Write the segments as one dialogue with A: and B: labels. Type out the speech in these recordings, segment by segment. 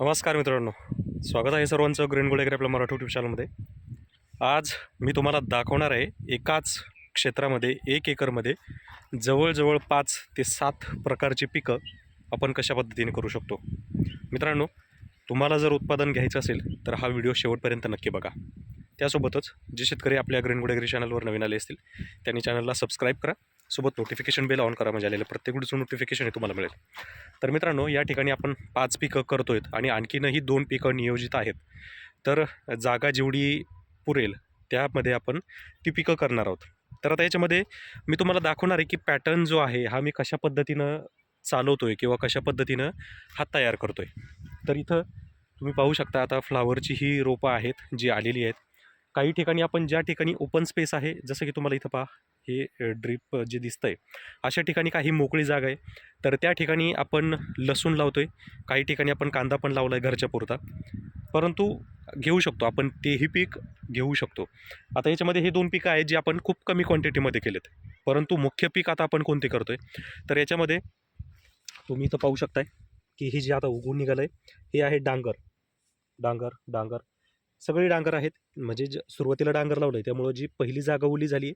A: नमस्कार मित्रांनो. स्वागत आहे सर्वांचं ग्रीन गोल्ड आपल्या मराठी यूट्यूब चॅनलमध्ये आज मी तुम्हाला दाखवणार आहे एकाच क्षेत्रामध्ये एक एकरमध्ये जवळजवळ पाच ते सात प्रकारची पिकं आपण कशा पद्धतीने करू शकतो. मित्रांनो तुम्हाला जर उत्पादन घ्यायचं असेल तर हा व्हिडिओ शेवटपर्यंत नक्की बघा. त्यासोबतच जे शेतकरी आपल्या ग्रीन गोल्ड चॅनलवर नवीन आले असतील त्यांनी चॅनलला सबस्क्राईब करा. सोबत नोटिफिकेशन बेल ऑन करा म्हणजे आलेलं प्रत्येक व्हिडिओचं नोटिफिकेशन हे तुम्हाला मिळेल. तर मित्रांनो या ठिकाणी आपण पाच पिकं करतो आहेत आणि आणखीनही दोन पिकं नियोजित आहेत. तर जागा जेवढी पुरेल त्यामध्ये आपण ती पिकं करणार आहोत. तर आता याच्यामध्ये मी तुम्हाला दाखवणार आहे की पॅटर्न जो आहे हा मी कशा पद्धतीनं चालवतो आहे किंवा कशा पद्धतीनं हा तयार करतो आहे तर इथं तुम्ही पाहू शकता आता फ्लावरची ही रोपं आहेत जी आलेली आहेत काही ठिकाणी आपण ज्या ठिकाणी ओपन स्पेस आहे जसं की तुम्हाला इथं पहा हे ड्रीप जे दिसतं आहे अशा ठिकाणी काही मोकळी जागा आहे. तर त्या ठिकाणी आपण लसूण लावतो आहे काही ठिकाणी आपण कांदा पण लावला आहे घरच्या पुरता. परंतु घेऊ शकतो आपण तेही पीक घेऊ शकतो. आता याच्यामध्ये हे दोन पिकं आहेत जी आपण खूप कमी क्वांटिटीमध्ये केलेत. परंतु मुख्य पीक आता आपण कोणते करतो आहे तर याच्यामध्ये तुम्ही इथं पाहू शकताय की हे जे आता उगवून निघालं आहे हे आहे डांगर. डांगर डांगर. सगळी डांगर आहेत. म्हणजे ज सुरुवातीला डांगर लावलं आहे त्यामुळं जी पहिली जागा ओली झाली आहे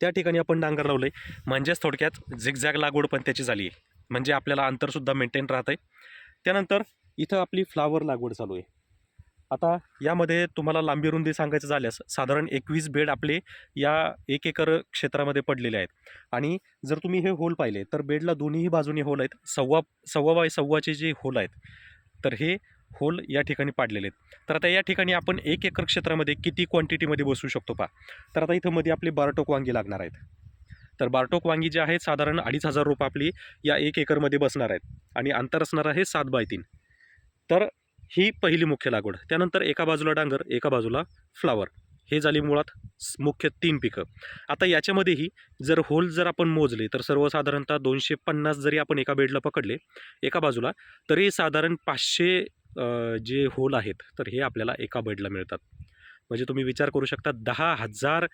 A: त्या ठिकाणी आपण डांगर लावलं आहे म्हणजेच थोडक्यात झिगझॅग लागवड पण त्याची झाली आहे म्हणजे आपल्याला अंतरसुद्धा मेंटेन राहत आहे त्यानंतर इथं आपली फ्लावर लागवड चालू आहे. आता यामध्ये तुम्हाला लांबी रुंदी सांगायचं झाल्यास साधारण एकवीस बेड आपले या एक एकर क्षेत्रामध्ये पडलेले आहेत. आणि जर तुम्ही हे होल पाहिले तर बेडला दोन्हीही बाजूनी होल आहेत. सव्वा सव्वा बाय सव्वाचे जे होल आहेत तर हे होल या ठिकाणी पाडलेले आहेत. तर आता या ठिकाणी आपण एक एकर क्षेत्रामध्ये किती क्वांटिटीमध्ये बसवू शकतो पा तर आता इथं मध्ये आपली बारटोक वांगी लागणार आहेत. तर बारटोक वांगी जे आहेत साधारण अडीच हजार रुपये आपली या एक एकरमध्ये बसणार आहेत. आणि अंतर असणार आहे सात बाय तीन. तर ही पहिली मुख्य लागवड. त्यानंतर एका बाजूला डांगर एका बाजूला फ्लावर. हे झाली मुळात मुख्य तीन पिकं. आता याच्यामध्येही जर होल जर आपण मोजले तर सर्वसाधारणतः दोनशे पन्नास जरी आपण एका बेडला पकडले एका बाजूला तरी साधारण पाचशे जे होल आहेत तर हे आपल्याला एका बेडला मिळतात. म्हणजे तुम्ही विचार करू शकता दहा हजार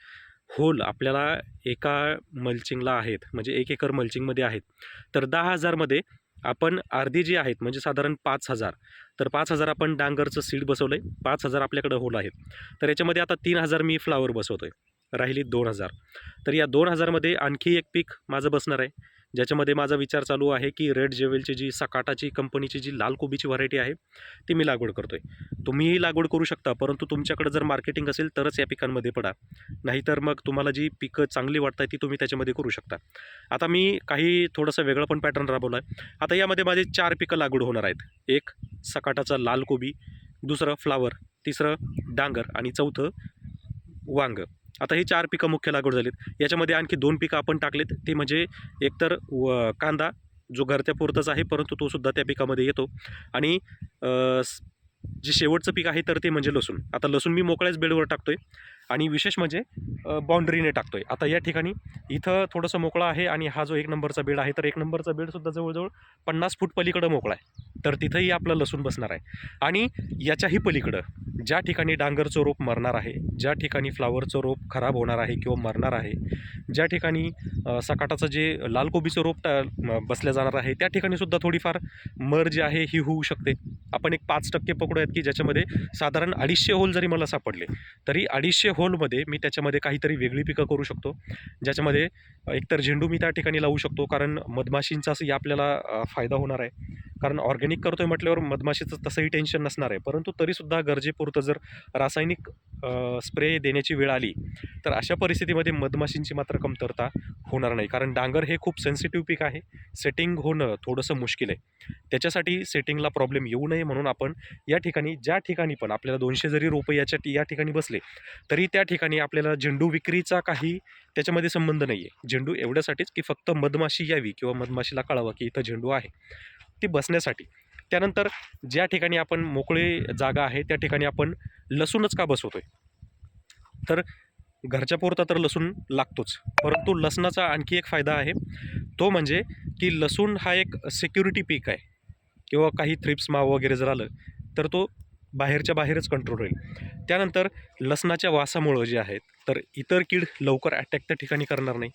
A: होल आपल्याला एका मल्चिंगला आहेत म्हणजे एक एकर मल्चिंगमध्ये आहेत. तर दहा हजारमध्ये आपण अर्धी जी आहेत म्हणजे साधारण पाच हजार तर पाच हजार आपण डांगरचं सीड बसवलं आहे पाच हजार आपल्याकडं होल आहेत. तर याच्यामध्ये आता तीन हजार मी फ्लावर बसवतो आहे राहिली दोन हजार. तर या दोन हजारमध्ये आणखी एक पीक माझं बसणार आहे. ज्याच्यामध्ये माझा विचार चालू आहे की रेड जेवेलची जी सकाटाची कंपनीची जी लाल कोबीची व्हरायटी आहे ती मी लागवड करतो आहे तुम्हीही लागवड करू शकता परंतु तुमच्याकडे जर मार्केटिंग असेल तरच या पिकांमध्ये पडा. नाहीतर मग तुम्हाला जी पिकं चांगली वाटत आहे ती तुम्ही त्याच्यामध्ये करू शकता. आता मी काही थोडंसं वेगळं पण पॅटर्न राबवलं आहे आता यामध्ये माझे चार पिकं लागवड होणार आहेत. एक सकाटाचा लाल कोबी. दुसरं फ्लावर तिसरं डांगर आणि चौथं वांग आता ही चार पिकं मुख्य लागवड झालीत. याच्यामध्ये आणखी दोन पिकं आपण टाकलेत. ते म्हणजे एकतर व कांदा जो घरत्यापुरताच आहे परंतु तो सुद्धा त्या पिकामध्ये येतो. आणि जे शेवटचं पीक आहे तर ते म्हणजे लसूण. आता लसूण मी मोकळ्याच बेडवर टाकतो आहे आणि विशेष म्हणजे बाउंड्रीने आहे आता या ठिकाणी इथं थोडंसं मोकळा आहे आणि हा जो एक नंबरचा बेड आहे तर एक नंबरचा बेडसुद्धा जवळजवळ पन्नास फूट पलीकडं मोकळा आहे. तर तिथंही आपलं लसूण बसणार आहे. आणि याच्याही पलीकडं ज्या ठिकाणी डांगरचं रोप मरणार आहे ज्या ठिकाणी फ्लावरचं रोप खराब होणार आहे किंवा मरणार आहे ज्या ठिकाणी सकाटाचं जे लाल कोबीचं रोप टा बसल्या जाणार आहे त्या ठिकाणी सुद्धा थोडीफार मर जी आहे ही होऊ शकते. आपण एक पाच टक्के पकडूयात की ज्याच्यामध्ये साधारण अडीचशे होल जरी मला सापडले तरी अडीचशे होलमध्ये मी त्याच्यामध्ये काहीतरी वेगळी पिकं करू शकतो. ज्याच्यामध्ये एकतर झेंडू मी त्या ठिकाणी लावू शकतो कारण मधमाशींचाही आपल्याला फायदा होणार आहे. कारण ऑर्गॅनिक करतोय म्हटल्यावर मधमाशीचं तसंही टेन्शन नसणार आहे. परंतु तरीसुद्धा गरजेपुरतं जर रासायनिक स्प्रे देण्याची वेळ आली तर अशा परिस्थितीमध्ये मधमाशींची मात्र कमतरता होणार नाही. कारण डांगर हे खूप सेन्सिटिव्ह पीक आहे. सेटिंग होणं थोडंसं मुश्किल आहे. त्याच्यासाठी सेटिंगला प्रॉब्लेम येऊ नये म्हणून आपण या ठिकाणी ज्या ठिकाणी पण आपल्याला दोनशे जरी रोपं याच्या या ठिकाणी बसले तरी त्या ठिकाणी आपल्याला झेंडू विक्रीचा काही त्याच्यामध्ये संबंध नाही आहे झेंडू एवढ्यासाठीच की फक्त मधमाशी यावी किंवा मधमाशीला कळावं की इथं झेंडू आहे. ती बसण्यासाठी. त्यानंतर ज्या ठिकाणी आपण मोकळी जागा आहे त्या ठिकाणी आपण लसूणच का बसवतो आहे तर घरच्या पुरता तर लसूण लागतोच. परंतु लसणाचा आणखी एक फायदा आहे. तो म्हणजे की लसूण हा एक सिक्युरिटी पीक आहे. किंवा काही थ्रिप्स माव वगैरे जर आलं तर तो बाहेरच्या बाहेरच कंट्रोल होईल. त्यानंतर लसणाच्या वासामुळं जे आहेत तर इतर कीड लवकर अटॅक त्या ठिकाणी करणार नाही.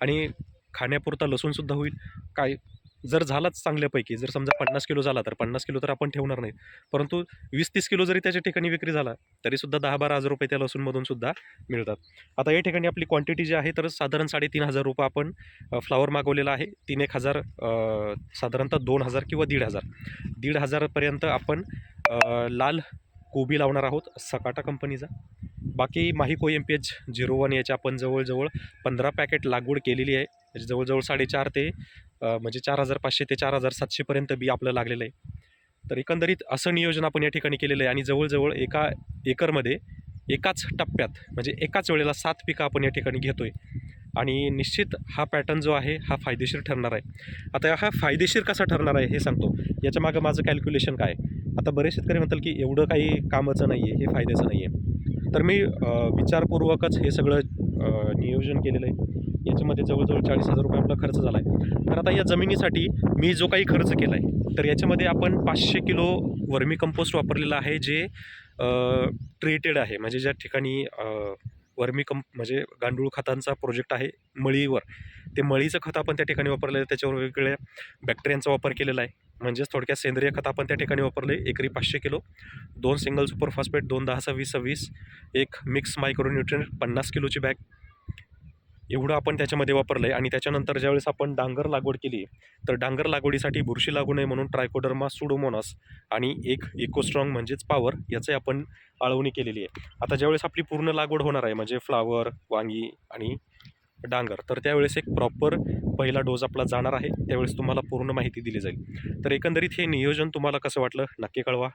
A: आणि खाण्यापुरता लसूणसुद्धा होईल. काय जर झालाच चांगल्यापैकी जर समजा पन्नास किलो झाला तर पन्नास किलो तर आपण ठेवणार नाही. परंतु वीस तीस किलो जरी त्याच्या ठिकाणी विक्री झाला तरीसुद्धा दहा बारा हजार रुपये त्या लसूणमधून सुद्धा मिळतात. आता या ठिकाणी आपली क्वांटिटी जी आहे तर साधारण साडेतीन हजार रुपये आपण फ्लावर मागवलेला आहे. तीन एक हजार साधारणतः दोन हजार किंवा दीड हजार. दीड हजारपर्यंत आपण लाल कोबी लावणार आहोत सकाटा कंपनीचा. बाकी Mahyco M P H zero one याच्या आपण जवळजवळ पंधरा पॅकेट लागवड केलेली आहे. जवळजवळ साडेचार ते म्हणजे चार हजार पाचशे ते चार हजार सातशेपर्यंत बी आपलं लागलेलं आहे. तर एकंदरीत असं नियोजन आपण या ठिकाणी केलेलं आहे आणि जवळजवळ एका एकरमध्ये एकाच टप्प्यात म्हणजे एकाच वेळेला सात पिकं आपण या ठिकाणी घेतो आहे आणि निश्चित हा पॅटर्न जो आहे हा फायदेशीर ठरणार आहे. आता हा फायदेशीर कसा ठरणार आहे हे सांगतो. याच्या मागं माझं कॅल्क्युलेशन काय आहे? आता बरेच शेतकरी म्हणतात की एवढं काही कामाचं नाही आहे हे फायद्याचं नाही आहे तर मी विचारपूर्वकच हे सगळं नियोजन केलेलं आहे. याच्यामध्ये जवळजवळ चाळीस हजार रुपये आपला खर्च झाला आहे तर आता या जमिनीसाठी मी जो काही खर्च केला आहे तर याच्यामध्ये आपण पाचशे किलो वर्मी कंपोस्ट वापरलेलं आहे जे ट्रेटेड आहे. म्हणजे ज्या ठिकाणी वर्मी कंप म्हणजे गांडूळ खतांचा प्रोजेक्ट आहे मळीवर. ते मळीचं खत आपण त्या ठिकाणी वापरलेलं आहे त्याच्यावर वेगवेगळ्या बॅक्टेरियांचा वापर केलेला आहे. म्हणजेच थोडक्यात सेंद्रिय खत आपण त्या ठिकाणी वापरले एकरी पाचशे किलो दोन सिंगल सुपर फॉस्फेट दोन दहा सव्वीस सव्वीस एक मिक्स मायक्रोन्युट्रियन पन्नास किलोची बॅग एवढं आपण त्याच्यामध्ये वापरलं आहे आणि त्याच्यानंतर ज्यावेळेस आपण डांगर लागवड केली तर डांगर लागवडीसाठी बुरशी लागू नये म्हणून ट्रायकोडर्मा सुडोमोनास आणि एक इकोस्ट्रॉंग म्हणजेच पॉवर याचंही आपण आळवणी केलेली आहे. आता ज्यावेळेस आपली पूर्ण लागवड होणार आहे म्हणजे फ्लावर वांगी आणि डांगर तर त्यावेळेस एक प्रॉपर पहिला डोस आपला जाणार आहे. त्यावेळेस तुम्हाला पूर्ण माहिती दिली जाईल. तर एकंदरीत हे नियोजन तुम्हाला कसं वाटलं? नक्की कळवा.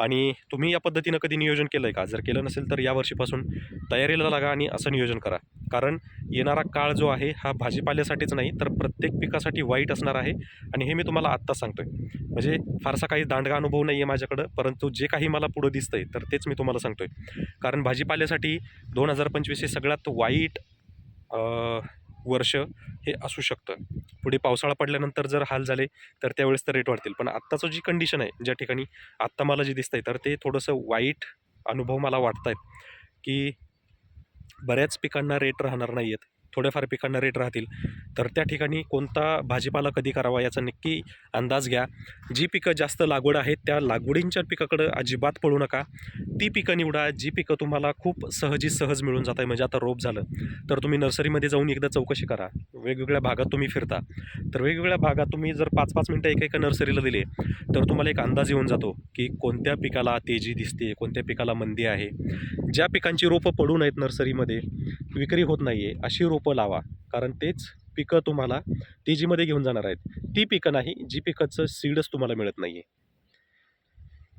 A: आणि तुम्ही या पद्धतीनं कधी नियोजन केलं आहे का? जर केलं नसेल तर यावर्षीपासून तयारीला लागा आणि असं नियोजन करा. कारण येणारा काळ जो आहे हा भाजीपाल्यासाठीच नाही तर प्रत्येक पिकासाठी वाईट असणार आहे. आणि हे मी तुम्हाला आत्ता सांगतो आहे म्हणजे फारसा काही दांडगा अनुभव नाही आहे माझ्याकडं परंतु जे काही मला पुढं दिसतं आहे तर तेच मी तुम्हाला सांगतो आहे कारण भाजीपाल्यासाठी दोन हजार पंचवीस हे सगळ्यात वाईट वर्ष हे असू शकतं. पुढे पावसाळा पडल्यानंतर जर हाल झाले तर त्यावेळेस तर रेट वाढतील. पण आत्ताचं जी कंडिशन आहे ज्या ठिकाणी आत्ता मला जे दिसतंय तर ते थोडंसं वाईट अनुभव मला वाटत आहेत की बऱ्याच पिकांना रेट राहणार नाही आहेत थोड्याफार पिकांना रेट राहतील. तर त्या ठिकाणी कोणता भाजीपाला कधी करावा याचा नक्की अंदाज घ्या. जी पिकं जास्त लागवड आहेत त्या लागवडींच्या पिकाकडं अजिबात पळू नका. ती पिकं निवडा. जी पिकं तुम्हाला खूप सहजी सहज मिळून जात आहे म्हणजे आता रोप झालं तर तुम्ही नर्सरीमध्ये जाऊन एकदा चौकशी करा. वेगवेगळ्या भागात तुम्ही फिरता. तर वेगवेगळ्या भागात तुम्ही जर पाच पाच मिनटं एका एका नर्सरीला दिले तर तुम्हाला एक अंदाज येऊन जातो की कोणत्या पिकाला तेजी दिसते कोणत्या पिकाला मंदी आहे. ज्या पिकांची रोपं पडू नयेत नर्सरीमध्ये विक्री होत नाही आहे अशी रोप लावा. कारण तेच पिकं तुम्हाला तेजीमध्ये घेऊन जाणार आहेत. ती पिकं नाही जी पिकाचं सीडच तुम्हाला मिळत नाही आहे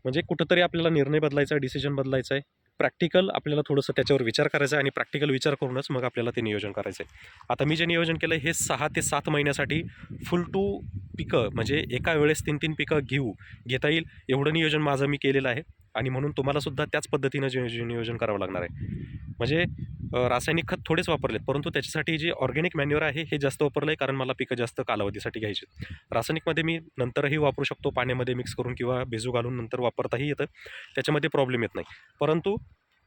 A: म्हणजे कुठंतरी आपल्याला निर्णय बदलायचा आहे डिसिजन बदलायचा आहे. प्रॅक्टिकल आपल्याला थोडंसं त्याच्यावर विचार करायचा आहे आणि प्रॅक्टिकल विचार करूनच मग आपल्याला ते नियोजन करायचं आहे आता मी जे नियोजन केलं हे सहा ते सात महिन्यासाठी फुल टू पिकं म्हणजे एका वेळेस तीन तीन पिकं घेऊ घेता येईल एवढं नियोजन माझं मी केलेलं आहे. आणि म्हणून तुम्हालासुद्धा त्याच पद्धतीनं जे नियोजन करावं लागणार आहे. म्हणजे रासायनिक खत थोडेच वापरलेत परंतु त्याच्यासाठी जे ऑर्गॅनिक मॅन्युअर आहे हे जास्त वापरलं आहे कारण मला पिकं जास्त कालावधीसाठी घ्यायची रासायनिकमध्ये मी नंतरही वापरू शकतो पाण्यामध्ये मिक्स करून किंवा भिजू घालून नंतर वापरताही येतं. त्याच्यामध्ये प्रॉब्लेम येत नाही. परंतु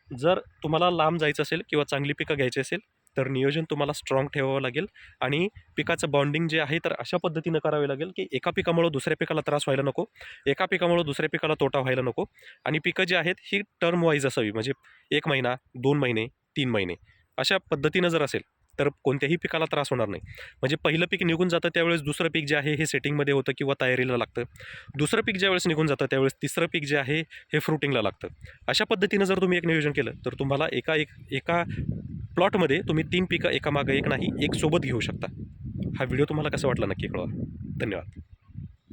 A: जर तुम्हाला लांब जायचं असेल किंवा चांगली पिकं घ्यायची असेल तर नियोजन तुम्हाला स्ट्रॉंग ठेवावं लागेल. आणि पिकाचं बॉन्डिंग जे आहे तर अशा पद्धतीनं करावे लागेल की एका पिकामुळं दुसऱ्या पिकाला त्रास व्हायला नको एका पिकामुळं दुसऱ्या पिकाला तोटा व्हायला नको. आणि पिकं जी आहेत ही टर्म वाईज असावी म्हणजे एक महिना दोन महिने तीन महिने अशा पद्धतीनं जर असेल तर कोणत्याही पिकाला त्रास होणार नाही. म्हणजे पहिलं पीक निघून जातं त्यावेळेस दुसरं पीक जे आहे हे सेटिंगमध्ये होतं किंवा तयारीला लागतं. दुसरं पीक ज्यावेळेस निघून जातं त्यावेळेस तिसरं पीक जे आहे हे फ्रुटिंगला लागतं. अशा पद्धतीनं जर तुम्ही एक नियोजन केलं तर तुम्हाला एका एक एका प्लॉटमध्ये तुम्ही तीन पिकं एका मागं एक नाही एक सोबत घेऊ शकता. हा व्हिडिओ तुम्हाला कसा वाटला नक्की कळवा. धन्यवाद.